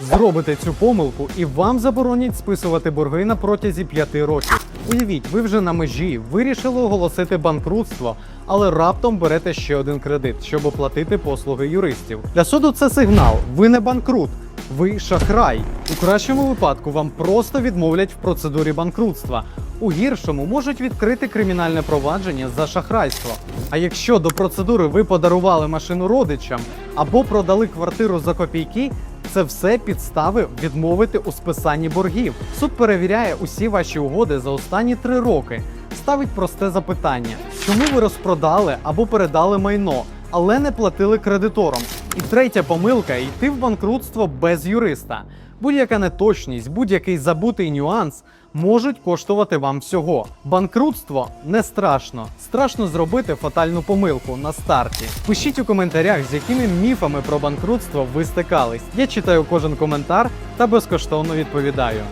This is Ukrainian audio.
Зробите цю помилку і вам заборонять списувати борги на протязі 5 років. Уявіть, ви вже на межі вирішили оголосити банкрутство, але раптом берете ще один кредит, щоб оплатити послуги юристів. Для суду це сигнал. Ви не банкрут. Ви шахрай. У кращому випадку вам просто відмовлять в процедурі банкрутства. У гіршому можуть відкрити кримінальне провадження за шахрайство. А якщо до процедури ви подарували машину родичам або продали квартиру за копійки, це все підстави відмовити у списанні боргів. Суд перевіряє усі ваші угоди за останні три роки. Ставить просте запитання: чому ви розпродали або передали майно, але не платили кредиторам? І третя помилка йти в банкрутство без юриста. Будь-яка неточність, будь-який забутий нюанс можуть коштувати вам всього. Банкрутство не страшно. Страшно зробити фатальну помилку на старті. Пишіть у коментарях, з якими міфами про банкрутство ви стикались. Я читаю кожен коментар та безкоштовно відповідаю.